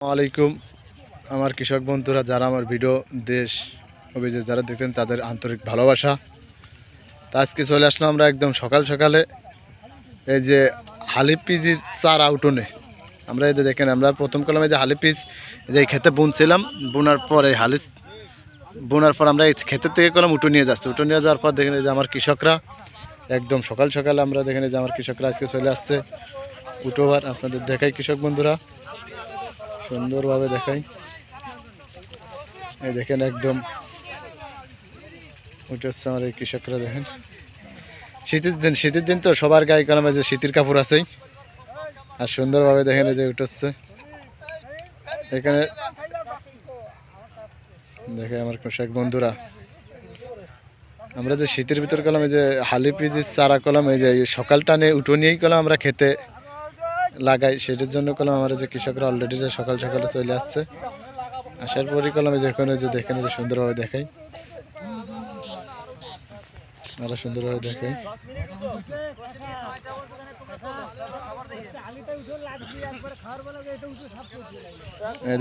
আলাইকুম। আমার কৃষক বন্ধুরা, যারা আমার ভিডিও দেশ অভিযোগ যারা দেখতেন তাদের আন্তরিক ভালোবাসা। তা আজকে চলে আসলাম আমরা একদম সকাল সকালে। এই যে হালিপ পিজির চারা উঠোনে। আমরা যে দেখেন, আমরা প্রথম কলমে যে হালিপ পিস যে খেতে বুনছিলাম। বোনার পর এই হালিস বোনার পর আমরা এই ক্ষেতের থেকে কলম উঠো নিয়ে যাচ্ছি। উঠো নিয়ে যাওয়ার পর দেখেন যে আমার কৃষকরা, একদম সকাল সকালে আমরা দেখেন যে আমার কৃষকরা আজকে চলে আসছে। উঠোবার আপনাদের দেখাই কৃষক বন্ধুরা। সুন্দরভাবে দেখাই। এই দেখেন একদম উঠে হচ্ছে আমার এই কৃষকরা, দেখেন। শীতের দিন শীতের দিন তো সবার গায়ে কলমে যে শীতের কাপড় আছেই। আর সুন্দরভাবে দেখেন এই যে উঠে হচ্ছে এখানে দেখে আমার কৃষক বন্ধুরা, আমরা যে শীতের ভিতর কলম যে হালি পিজির চারা কলম, এই যে সকাল টানে উঠো নিয়েই কলম আমরা খেতে লাগাই, সেটার জন্য কলম আমার যে কৃষকরা অলরেডি যে সকাল সকালে চলে আসছে। আসার পরই কলমে যখন যে দেখেন যে সুন্দরভাবে দেখাই। আরও সুন্দরভাবে দেখাই।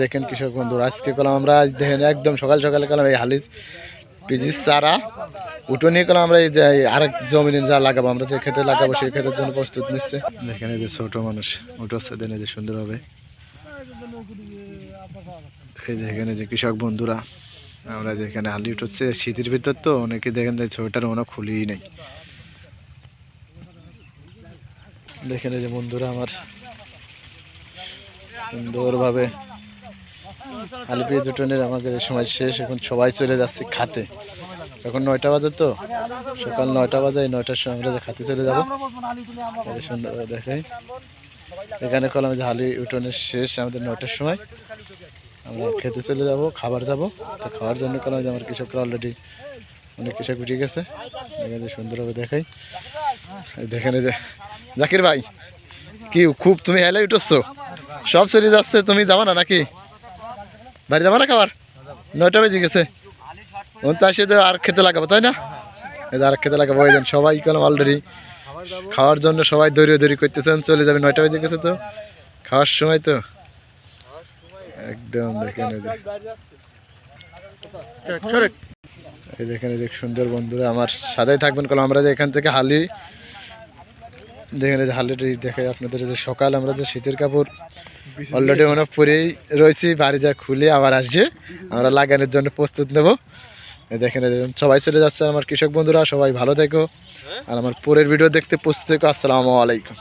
দেখেন কৃষক বন্ধু আজকে কলম আমরা দেখেন একদম সকাল সকালে কলম এই হালিজ পিজির চারা। উঠো নিয়ে কলম আমরা এই যে এই আরেক জমিনে যা লাগাবো, আমরা যে খেতে লাগাবো সেই ক্ষেতের জন্য প্রস্তুত নিচ্ছে। এই যে ছোট মানুষ উঠোচ্ছে দেন এই যে সুন্দরভাবে এই যে এখানে যে কৃষক বন্ধুরা, আমরা যেখানে হালি উঠছে শীতের ভিতর তো অনেকে দেখেন যে ছোটার মনে খুলিই নেই। দেখেন এই যে বন্ধুরা আমার সুন্দরভাবে আলিপি জুটনের আমাদের এই সময় শেষ, এখন সবাই চলে যাচ্ছে খাতে। এখন নয়টা বাজে তো, সকাল নয়টা বাজে, এই নয়টার সময় আমরা খাতে চলে যাব। সুন্দরভাবে দেখাই। এখানে কলাম যে হালি উঠোনের শেষ, আমাদের নয়টার সময়। আমরা খেতে চলে যাব, খাবার যাব। তো খাওয়ার জন্য কলাম যে আমার কৃষকরা অলরেডি অনেক কৃষক উঠে গেছে। দেখেন যে সুন্দরভাবে দেখাই। দেখেন যে, জাকির ভাই, কি খুব তুমি হেলে উঠছ। সব চলে যাচ্ছে, তুমি যাবা না নাকি? বাড়ি যাবা না খাবার? নয়টা বেজে গেছে। ওন তো আর খেতে লাগাবো, তাই না? এই আর খেতে লাগাবো ওই সবাই কলম অলরেডি খাওয়ার জন্য সবাই দৌড়ি দৌড়ি করতেছেন, চলে যাবে নয়টা বেজে গেছে তো। খাওয়ার সময় তো। একদম দেখেন এই দেখেন এই যে সুন্দর বন্ধুরা, আমার সাদাই থাকবেন কলম। আমরা যে এখান থেকে হালি, দেখেন এই যে হালিটি দেখে আপনাদের যে সকাল, আমরা যে শীতের কাপড় অলরেডি মনে পুরেই রয়েছি, বাড়ি যা খুলে, আবার আসবে আমরা লাগানোর জন্য প্রস্তুত নেব। দেখেন সবাই চলে যাচ্ছে আমার কৃষক বন্ধুরা, সবাই ভালো থেকো। আর আমার পরের ভিডিও দেখতে প্রস্তুত থেকো। আসসালামু আলাইকুম।